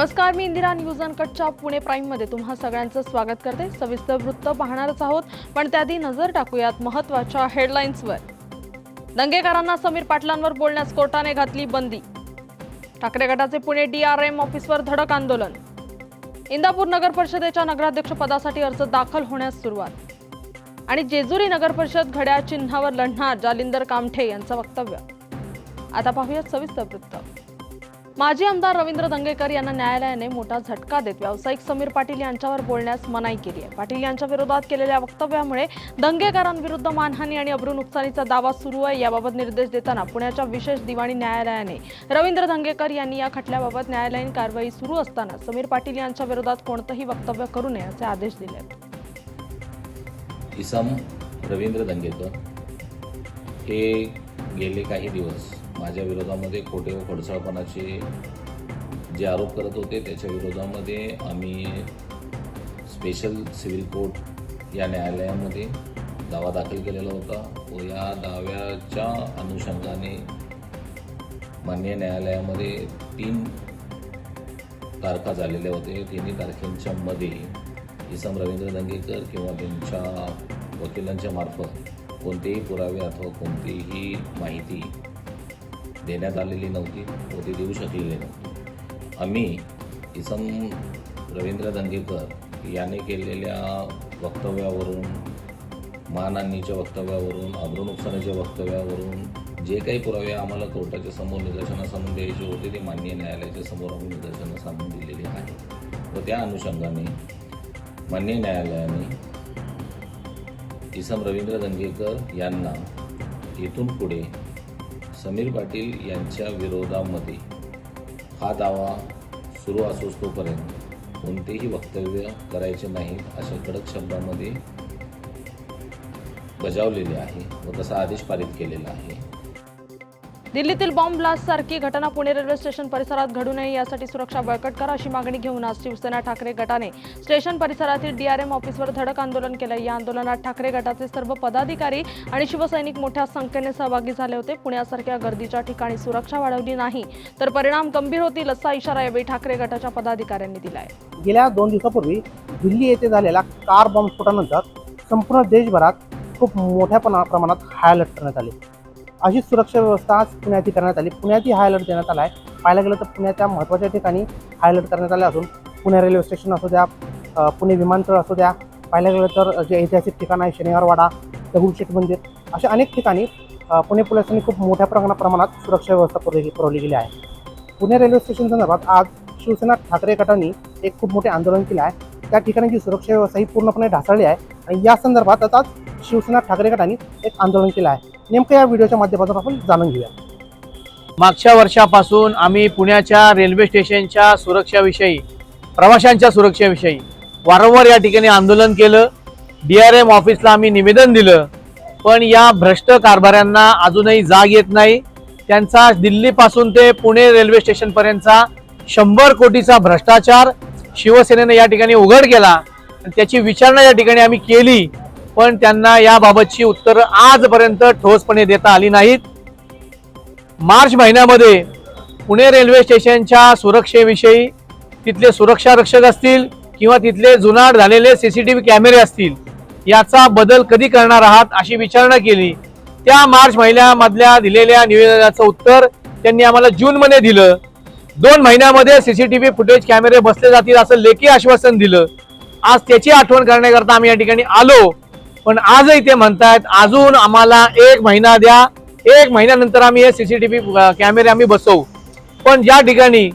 नमस्कार मी इंदिरा न्यूज अनकटच्या पुणे प्राईममध्ये तुम्हा सगळ्यांचं स्वागत करते. सविस्तर वृत्त पाहणारच आहोत पण त्याआधी नजर टाकूयात महत्त्वाच्या हेडलाईन्सवर दंगेकरांना समीर पाटलांवर बोलण्यास कोर्टाने घातली बंदी. ठाकरे गटाचे पुणे डीआरएम ऑफिसवर धडक आंदोलन. इंदापूर नगर परिषदेच्या नगराध्यक्षपदासाठी अर्ज दाखल होण्यास सुरुवात. आणि जेजुरी नगर परिषद घड्याळ चिन्हावर लढणार जालिंदर कामठे यांचं वक्तव्य. आता पाहूयात सविस्तर वृत्त. माजी आमदार रवींद्र दंगेकर यांना न्यायालयाने मोठा झटका देत व्यावसायिक समीर पाटील यांच्यावर बोलण्यास मनाई केली आहे. पाटील यांच्या विरोधात केलेल्या वक्तव्यामुळे दंगेकरांविरुद्ध मानहानी आणि अब्रू नुकसानीचा दावा सुरू आहे याबाबत निर्देश देताना पुण्याच्या विशेष दिवाणी न्यायालयाने रवींद्र दंगेकर यांनी या खटल्याबाबत न्यायालयीन कारवाई सुरू असताना समीर पाटील यांच्या विरोधात कोणतंही वक्तव्य करू नये असे आदेश दिले आहेत. इसम रवींद्र दंगेकर हे गेले काही दिवस माझ्या विरोधामध्ये खोटे व खडसळपणाचे जे आरोप करत होते त्याच्या विरोधामध्ये आम्ही स्पेशल सिव्हिल कोर्ट या न्यायालयामध्ये दावा दाखल केलेला होता व या दाव्याच्या अनुषंगाने मान्य न्यायालयामध्ये तीन तारखा झालेल्या होते तिन्ही तारखेंच्या मध्ये इसम रवींद्र दंगेकर किंवा त्यांच्या वकिलांच्या मार्फत कोणतेही पुरावे अथवा कोणतीही माहिती देण्यात आलेली नव्हती व ती देऊ शकलेली नव्हती. आम्ही इसम रवींद्र दंगेकर याने केलेल्या वक्तव्यावरून मानहानीच्या वक्तव्यावरून अब्रू नुकसानीच्या वक्तव्यावरून जे काही पुरावे आम्हाला कोर्टाच्या समोर निदर्शनासमोर द्यायचे होते ते मान्य न्यायालयाच्या समोर आम्ही निदर्शनास आणून दिलेले आहे. व त्या अनुषंगाने मान्य न्यायालयाने इसम रवींद्र दंगेकर यांना इथून पुढे समीर पाटील यांच्या विरोधामध्ये हा दावा सुरू असोस तोपर्यंत कोणतेही वक्तव्य करायचे नाहीत अशा कडक शब्दामध्ये बजावलेले आहे व तसा आदेश पारित केलेला आहे. दिल्लीतील बॉम्ब ब्लास्ट सारखी घटना पुणे रेल्वे स्टेशन परिसरात घडू नये यासाठी सुरक्षा बळकट करा अशी मागणी घेऊन आज शिवसेना ठाकरे गटाने स्टेशन परिसरातील डीआरएम ऑफिसवर धडक आंदोलन केलं. या आंदोलनात ठाकरे गटाचे सर्व पदाधिकारी आणि शिवसैनिक मोठ्या संख्येने सहभागी झाले होते. पुण्यासारख्या गर्दीच्या ठिकाणी सुरक्षा वाढवली नाही तर परिणाम गंभीर होतील असा इशारा यावेळी ठाकरे गटाच्या पदाधिकाऱ्यांनी दिलाय. गेल्या दोन दिवसापूर्वी दिल्ली येथे झालेल्या कार बॉम्बस्फोटानंतर संपूर्ण देशभरात खूप मोठ्या प्रमाणात प्रमाणात हाय अलर्ट करण्यात आले. अशी सुरक्षा व्यवस्था आज पुण्यातही करण्यात आली. पुण्यातही हाय अलर्ट देण्यात आला आहे पाहायला गेलं तर पुण्याच्या महत्त्वाच्या ठिकाणी हाय अलर्ट करण्यात आले असून पुणे रेल्वे स्टेशन असू द्या पुणे विमानतळ असू द्या पाहायला गेलं तर जे ऐतिहासिक ठिकाण आहे शनिवारवाडा दगडूशेठ मंदिर अशा अनेक ठिकाणी पुणे पोलिसांनी खूप मोठ्या प्रमाणात प्रमाणात सुरक्षा व्यवस्था पुरवली पुरवली गेली आहे. पुणे रेल्वे स्टेशन संदर्भात आज शिवसेना ठाकरे गटांनी एक खूप मोठे आंदोलन केलं आहे. त्या ठिकाणची सुरक्षा व्यवस्था ही पूर्णपणे ढासळली आहे आणि या संदर्भात आज शिवसेना ठाकरे गटांनी एक आंदोलन केलं आहे. नेमकं या व्हिडिओच्या माध्यमातून आपण जाणून घेऊया. मागच्या वर्षापासून आम्ही पुण्याच्या रेल्वे स्टेशनच्या सुरक्षाविषयी प्रवाशांच्या सुरक्षेविषयी वारंवार या ठिकाणी आंदोलन केलं. डी आर एम ऑफिसला आम्ही निवेदन दिलं. पण या भ्रष्ट कारभाऱ्यांना अजूनही जाग येत नाही. त्यांचा दिल्लीपासून ते पुणे रेल्वे स्टेशनपर्यंतचा शंभर कोटीचा भ्रष्टाचार शिवसेनेनं या ठिकाणी उघड केला. आणि त्याची विचारणा या ठिकाणी आम्ही केली. पण त्यांना याबाबतची उत्तरं आजपर्यंत ठोसपणे देता आली नाहीत. मार्च महिन्यामध्ये पुणे रेल्वे स्टेशनच्या सुरक्षेविषयी तिथले सुरक्षा रक्षक असतील किंवा तिथले जुनाट झालेले सी सी टी व्ही कॅमेरे असतील याचा बदल कधी करणार आहात अशी विचारणा केली. त्या मार्च महिन्यामधल्या दिलेल्या निवेदनाचं उत्तर त्यांनी आम्हाला जूनमध्ये दिलं. दोन महिन्यामध्ये C C T V footage कॅमेरे बसले जातील असं लेखी आश्वासन दिलं. आज त्याची आठवण करण्याकरता आम्ही या ठिकाणी आलो. पण आजही ते म्हणतायत अजून आम्हाला एक महिना द्या. एक महिन्यानंतर आम्ही हे सीसीटीव्ही कॅमेरे आम्ही बसवू. पण ज्या ठिकाणी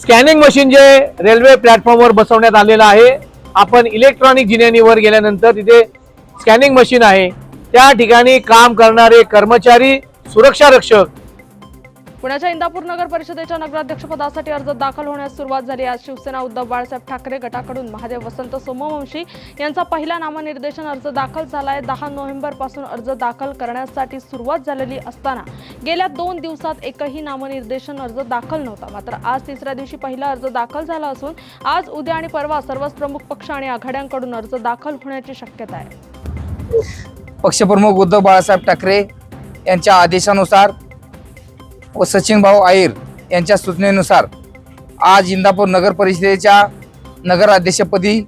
स्कॅनिंग मशीन जे रेल्वे प्लॅटफॉर्मवर बसवण्यात आलेलं आहे आपण इलेक्ट्रॉनिक जिन्यानीवर गेल्यानंतर तिथे स्कॅनिंग मशीन आहे. त्या ठिकाणी काम करणारे कर्मचारी सुरक्षा रक्षक पुण्याच्या इंदापूर नगर परिषदेच्या नगराध्यक्षपदासाठी अर्ज दाखल होण्यास सुरुवात झाली. आज शिवसेना उद्धव बाळासाहेब ठाकरे गटाकडून महादेव वसंत सोमवंशी यांचा पहिला नामनिर्देशन अर्ज दाखल झालाय. दहा नोव्हेंबरपासून अर्ज दाखल करण्यासाठी सुरुवात झालेली असताना गेल्या दोन दिवसात एकही नामनिर्देशन अर्ज दाखल नव्हता. मात्र आज तिसऱ्या दिवशी पहिला अर्ज दाखल झाला असून आज उद्या आणि परवा सर्वच प्रमुख पक्ष आणि आघाड्यांकडून अर्ज दाखल होण्याची शक्यता आहे. पक्षप्रमुख उद्धव बाळासाहेब ठाकरे यांच्या आदेशानुसार व सचिन भाऊ आयर यांच्या सूचनेनुसार आज इंदापूर नगर परिषदेच्या नगराध्यक्षपदी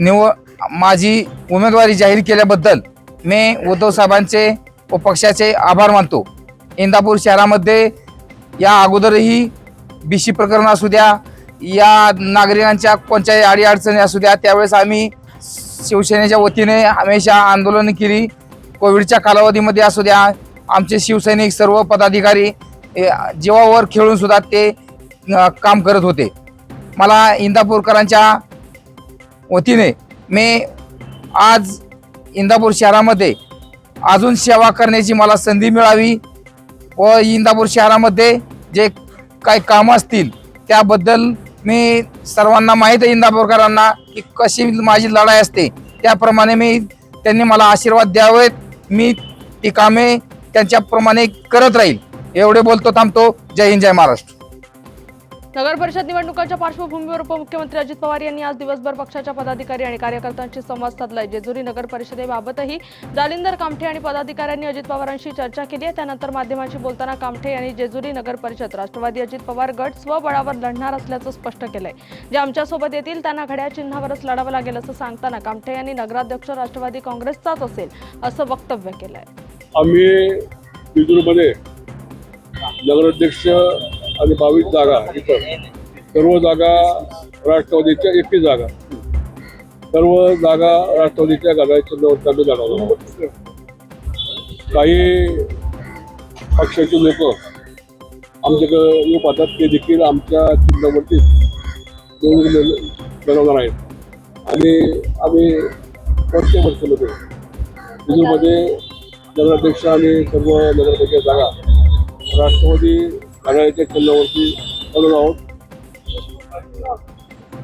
निव माझी उमेदवारी जाहीर केल्याबद्दल मी उद्धव साहेबांचे व पक्षाचे आभार मानतो. इंदापूर शहरामध्ये या अगोदरही बी सी प्रकरण असू द्या या नागरिकांच्या कोणत्याही अडीअडचणी असू द्या त्यावेळेस आम्ही शिवसेनेच्या वतीने हमेशा आंदोलन केली. कोविडच्या कालावधीमध्ये असू द्या आमचे शिवसैनिक सर्व पदाधिकारी जीवावर खेळून सुद्धा ते काम करत होते. मला इंदापूरकरांच्या वतीने मी आज इंदापूर शहरामध्ये अजून सेवा करण्याची मला संधी मिळावी व इंदापूर शहरामध्ये जे काही कामं असतील त्याबद्दल मी सर्वांना माहीत आहे इंदापूरकरांना की कशी माझी लढाई असते. त्याप्रमाणे मी त्यांनी मला आशीर्वाद द्यावेत. मी ती कामे त्यांच्याप्रमाणे करत राहील. एवढे बोलतो थांबतो. जय हिंद जय महाराष्ट्र. नगर परिषद निवडणुकांच्या पार्श्वभूमीवर उपमुख्यमंत्री अजित पवार यांनी आज दिवसभर पक्षाच्या पदाधिकारी आणि कार्यकर्त्यांशी संवाद साधलाय. जेजुरी नगर परिषदेबाबतही जालिंदर कामठे आणि पदाधिकाऱ्यांनी अजित पवारांशी चर्चा केली आहे. त्यानंतर माध्यमांशी बोलताना कामठे यांनी जेजुरी नगर परिषद राष्ट्रवादी अजित पवार गट स्वबळावर लढणार असल्याचं स्पष्ट केलंय. जे आमच्यासोबत येतील त्यांना घड्याळ चिन्हावरच लढावं लागेल असं सांगताना कामठे यांनी नगराध्यक्ष राष्ट्रवादी काँग्रेसचाच असेल असं वक्तव्य केलंय. आम्ही नगराध्यक्ष आणि बावीस जागा इथं. सर्व जागा राष्ट्रवादीच्या एकटी जागा. सर्व जागा राष्ट्रवादीच्या घड्याळच्या चिन्हावर आम्ही काही पक्षाचे लोक आमच्याकडे येऊ पाहतात ते देखील आमच्या चिन्हावरती दोन लढवणार आहेत. आणि आम्ही कोणते वर्षामध्ये लोक नगराध्यक्ष आणि सर्व नगरपालिका जागा राष्ट्रवादी घड्याळाच्या चिन्हावरती लढवत आहोत.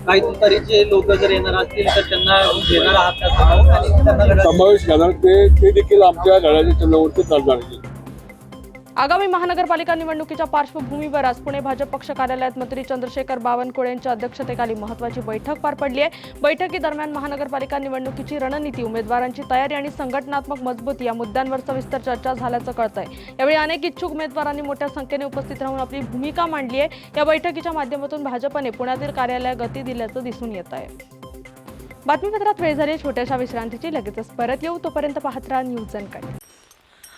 काही तुतारीचे लोक जर येणार असतील तर त्यांना घेणार आहात का? समावेश आणि त्यांना घड्याळ- समावेश घेणार ते ते देखील आमच्या घड्याळाच्या चिन्हावरती चालणार आहेत आगामी महानगरपालिका निवडणुकीच्या पार्श्वभूमीवर आज पुणे भाजप पक्ष कार्यालयात मंत्री चंद्रशेखर बावनकुळे यांच्या अध्यक्षतेखाली महत्वाची बैठक पार पडली आहे. बैठकीदरम्यान महानगरपालिका निवडणुकीची रणनीती उमेदवारांची तयारी आणि संघटनात्मक मजबूती या मुद्द्यांवर सविस्तर चर्चा झाल्याचं कळत आहे यावेळी अनेक इच्छुक उमेदवारांनी मोठ्या संख्येने उपस्थित राहून आपली भूमिका मांडली आहे. या बैठकीच्या माध्यमातून भाजपने पुण्यातील कार्यालय गती दिल्याचं दिसून येत आहे. बातमीपत्रात वेळ झाली छोट्याशा विश्रांतीची. लगेचच परत येऊ. तोपर्यंत पाहत राहा न्यूज अँड कट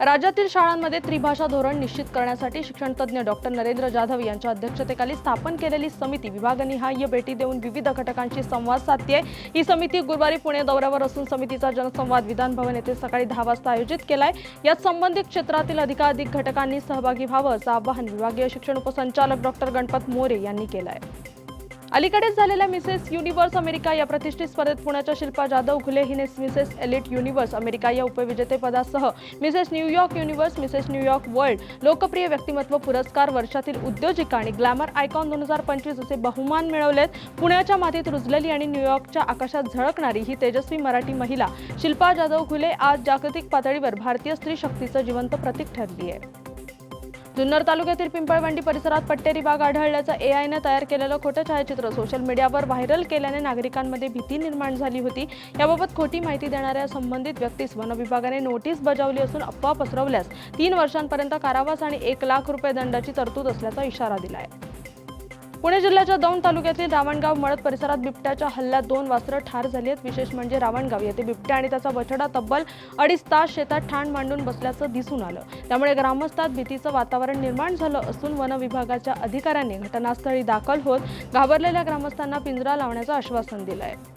राज्यातील शाळांमध्ये त्रिभाषा धोरण निश्चित करण्यासाठी शिक्षणतज्ज्ञ डॉक्टर नरेंद्र जाधव यांच्या अध्यक्षतेखाली स्थापन केलेली समिती विभागनिहाय भेटी देऊन विविध घटकांशी संवाद साधते ही समिती गुरुवारी पुणे दौऱ्यावर असून समितीचा जनसंवाद विधान भवन येथे सकाळी दहा वाजता आयोजित केलाय. यात संबंधित क्षेत्रातील अधिकाधिक घटकांनी सहभागी व्हावं असं आवाहन विभागीय शिक्षण उपसंचालक डॉक्टर गणपत मोरे यांनी केलं आहे अलीकडेच झालेल्या मिसेस युनिव्हर्स अमेरिका या प्रतिष्ठित स्पर्धेत पुण्याच्या शिल्पा जाधव घुले हिने मिसेस एलिट युनिव्हर्स अमेरिका या उपविजेतेपदासह Mrs New York universe Mrs New York world लोकप्रिय व्यक्तिमत्व पुरस्कार वर्षातील उद्योजिका आणि ग्लॅमर आयकॉन दोन हजार पंचवीस असे बहुमान मिळवलेत. पुण्याच्या मातीत रुजलेली आणि न्यूयॉर्कच्या आकाशात झळकणारी ही तेजस्वी मराठी महिला शिल्पा जाधव घुले आज जागतिक पातळीवर भारतीय स्त्री शक्तीचं जिवंत प्रतीक ठरली आहे. जुन्नर तालुक्यातील पिंपळवंडी परिसरात पट्टेरी बाग आढळल्याचं एआयनं तयार केलेलं खोटं छायाचित्र सोशल मीडियावर व्हायरल केल्याने नागरिकांमध्ये भीती निर्माण झाली होती. याबाबत खोटी माहिती देणाऱ्या संबंधित व्यक्तीस वन विभागाने नोटीस बजावली असून अफवा पसरवल्यास तीन वर्षांपर्यंत कारावास आणि एक लाख रुपये दंडाची तरतूद असल्याचा इशारा दिला आहे पुणे जिल्ह्याच्या दौंड तालुक्यातील रावणगाव मळद परिसरात बिबट्याच्या हल्ल्यात दोन वासरं ठार झाली आहेत. विशेष म्हणजे रावणगाव येथे बिबट्या आणि त्याचा बछडा तब्बल अडीच तास शेतात ठाण मांडून बसल्याचं दिसून आलं. त्यामुळे ग्रामस्थात भीतीचं वातावरण निर्माण झालं असून वन विभागाच्या अधिकाऱ्यांनी घटनास्थळी दाखल होत घाबरलेल्या ग्रामस्थांना पिंजरा लावण्याचं आश्वासन दिलं आहे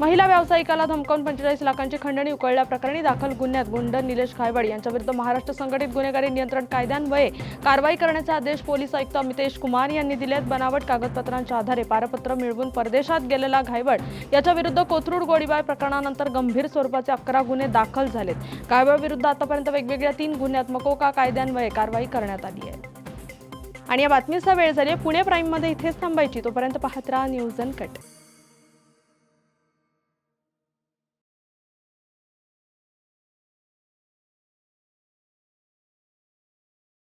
महिला व्यावसायिकाला धमकावून पंचेचाळीस लाखांची खंडणी उकळल्याप्रकरणी दाखल गुन्ह्यात गुंड निलेश खायवाड यांच्याविरुद्ध महाराष्ट्र संघटित गुन्हेगारी नियंत्रण कायद्यान्वये कारवाई करण्याचे आदेश पोलीस आयुक्त अमितेश कुमार यांनी दिलेत. बनावट कागदपत्रांच्या आधारे पारपत्र मिळवून परदेशात गेलेला घायवड याच्या विरुद्ध कोथरूड गोळीबार प्रकरणानंतर गंभीर स्वरूपाचे अकरा गुन्हे दाखल झालेत. घायवड विरुद्ध आतापर्यंत वेगवेगळ्या तीन गुन्ह्यात मकोका कायद्यान्वये कारवाई करण्यात आली आहे. आणि या बातमीचा वेळ झाली पुणे प्राईममध्ये इथेच थांबायची. तोपर्यंत पाहत राहा न्यूज अन कट.